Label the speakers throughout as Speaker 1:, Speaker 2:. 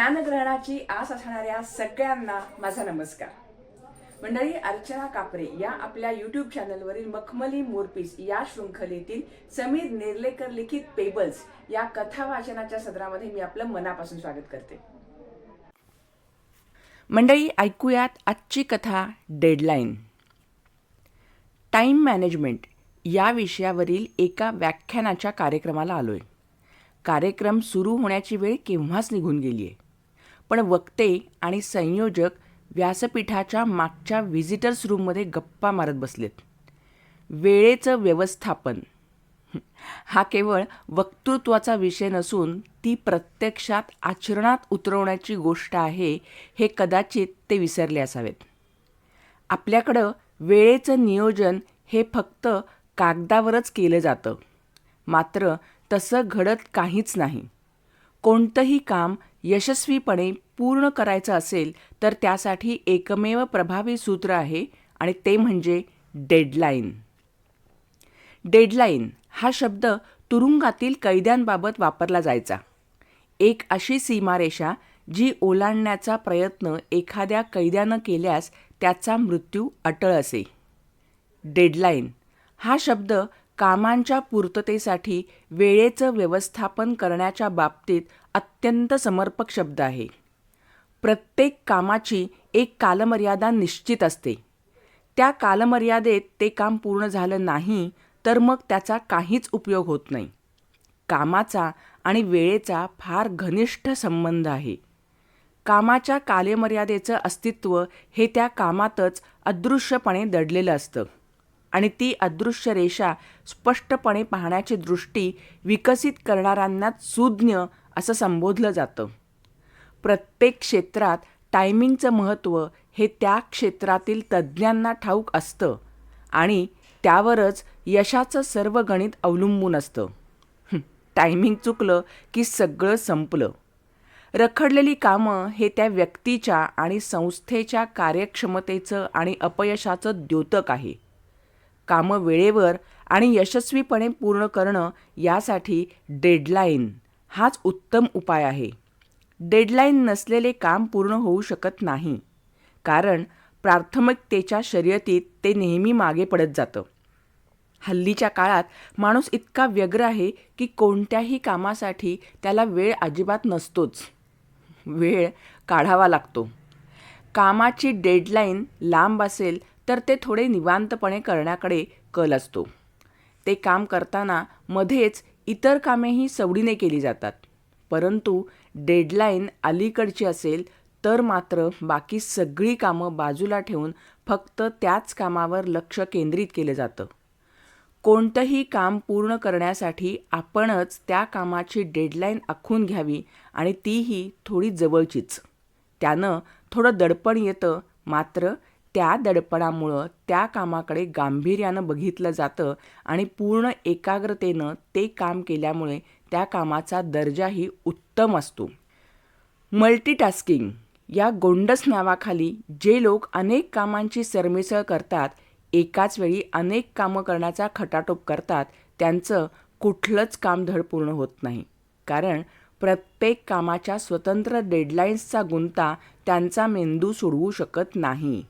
Speaker 1: ज्ञानग्रहणाची आस असणाऱ्या सगळ्यांना माझा नमस्कार. मंडळी अर्चना कापरे या आपल्या युट्यूब चॅनलवरील मखमली मोरपीस या शृंखलेतील समीर नेर्लेकर लिखित पेबल्स या कथा वाचनाच्या सदरामध्ये मी आपलं मनापासून स्वागत करते. मंडळी ऐकूयात आजची कथा डेडलाईन टाईम मॅनेजमेंट या विषयावरील एका व्याख्यानाच्या कार्यक्रमाला आलोय. कार्यक्रम सुरू होण्याची वेळ केव्हाच निघून गेली आहे पण वक्ते आणि संयोजक व्यासपीठाच्या मागच्या व्हिजिटर्स रूममध्ये गप्पा मारत बसलेत. वेळेचं व्यवस्थापन. हा केवळ वक्तृत्वाचा विषय नसून ती प्रत्यक्षात आचरणात उतरवण्याची गोष्ट आहे हे कदाचित ते विसरले असावेत. आपल्याकडं वेळेचं नियोजन हे फक्त कागदावरच केलं जातं. मात्र तसं घडत काहीच नाही. कोणतंही काम यशस्वीपणे पूर्ण करायचं असेल तर त्यासाठी एकमेव प्रभावी सूत्र आहे आणि ते म्हणजे डेडलाईन. डेडलाईन हा शब्द तुरुंगातील कैद्यांबाबत वापरला जायचा. एक अशी सीमारेषा जी ओलांडण्याचा प्रयत्न एखाद्या कैद्यानं केल्यास त्याचा मृत्यू अटळ असे. डेडलाईन हा शब्द कामांच्या पूर्ततेसाठी वेळेचं व्यवस्थापन करण्याच्या बाबतीत अत्यंत समर्पक शब्द आहे. प्रत्येक कामाची एक कालमर्यादा निश्चित असते. त्या कालमर्यादेत ते काम पूर्ण झालं नाही तर मग त्याचा काहीच उपयोग होत नाही. कामाचा आणि वेळेचा फार घनिष्ठ संबंध आहे. कामाच्या कालमर्यादेचं अस्तित्व हे त्या कामातच अदृश्यपणे दडलेलं असतं. आणि ती अदृश्य रेषा स्पष्टपणे पाहण्याची दृष्टी विकसित करणाऱ्यांनाच सुज्ञ असं संबोधलं जातं. प्रत्येक क्षेत्रात टायमिंगचं महत्त्व हे त्या क्षेत्रातील तज्ज्ञांना ठाऊक असतं आणि त्यावरच यशाचं सर्व गणित अवलंबून असतं. टायमिंग चुकलं की सगळं संपलं. रखडलेली कामं हे त्या व्यक्तीच्या आणि संस्थेच्या कार्यक्षमतेचं आणि अपयशाचं द्योतक आहे. कामं वेळेवर आणि यशस्वीपणे पूर्ण करणं यासाठी डेडलाईन हाच उत्तम उपाय आहे. डेडलाईन नसलेले काम पूर्ण होऊ शकत नाही कारण प्राथमिकतेच्या शर्यतीत ते नेहमी मागे पडत जातं. हल्लीच्या काळात माणूस इतका व्यग्र आहे की कोणत्याही कामासाठी त्याला वेळ अजिबात नसतोच. वेळ काढावा लागतो. कामाची डेडलाईन लांब असेल तर ते थोडे निवांतपणे करण्याकडे कल असतो. ते काम करताना मध्येच इतर कामेही सवडीने केली जातात. परंतु डेडलाईन अलीकडची असेल तर मात्र बाकी सगळी कामं बाजूला ठेवून फक्त त्याच कामावर लक्ष केंद्रित केलं जातं. कोणतंही काम पूर्ण करण्यासाठी आपणच त्या कामाची डेडलाईन आखून घ्यावी आणि तीही थोडी जवळचीच. त्यानं थोडं दडपण येतं मात्र त्या दडपणामुळं त्या कामाकडे गांभीर्यानं बघितलं जातं आणि पूर्ण एकाग्रतेनं ते काम केल्यामुळे त्या कामाचा दर्जाही उत्तम असतो. मल्टीटास्किंग या गोंडस नावाखाली जे लोक अनेक कामांची सरमिसळ करतात एकाच वेळी अनेक कामं करण्याचा खटाटोप करतात त्यांचं कुठलंच काम धड पूर्ण होत नाही. कारण प्रत्येक कामाच्या स्वतंत्र डेडलाईन्सचा गुंता त्यांचा मेंदू सोडवू शकत नाही.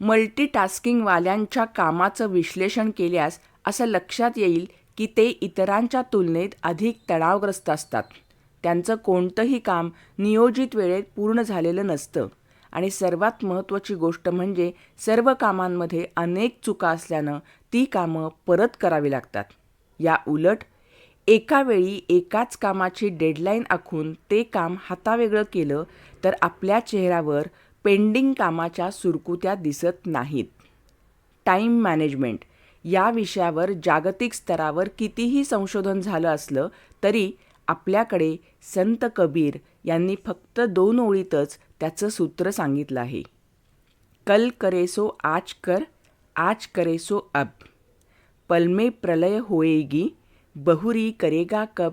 Speaker 1: मल्टीटास्किंगवाल्यांच्या कामाचं विश्लेषण केल्यास असं लक्षात येईल की ते इतरांच्या तुलनेत अधिक तणावग्रस्त असतात. त्यांचं कोणतंही काम नियोजित वेळेत पूर्ण झालेलं नसतं. आणि सर्वात महत्त्वाची गोष्ट म्हणजे सर्व कामांमध्ये अनेक चुका असल्यानं ती कामं परत करावी लागतात. या उलट एका वेळी एकाच कामाची डेडलाईन आखून ते काम हातावेगळं केलं तर आपल्या चेहऱ्यावर पेंडिंग कामाच्या सुरकुत्या दिसत नाहीत. Time management. या विषयावर जागतिक स्तरावर कितीही संशोधन झालं असलं तरी आपल्याकडे संत कबीर यांनी फक्त दोन ओळीतच त्याचं सूत्र सांगितलं आहे. कल करेसो आज कर आज करेसो अब. पलमे प्रलय होएगी बहुरी करेगा कब.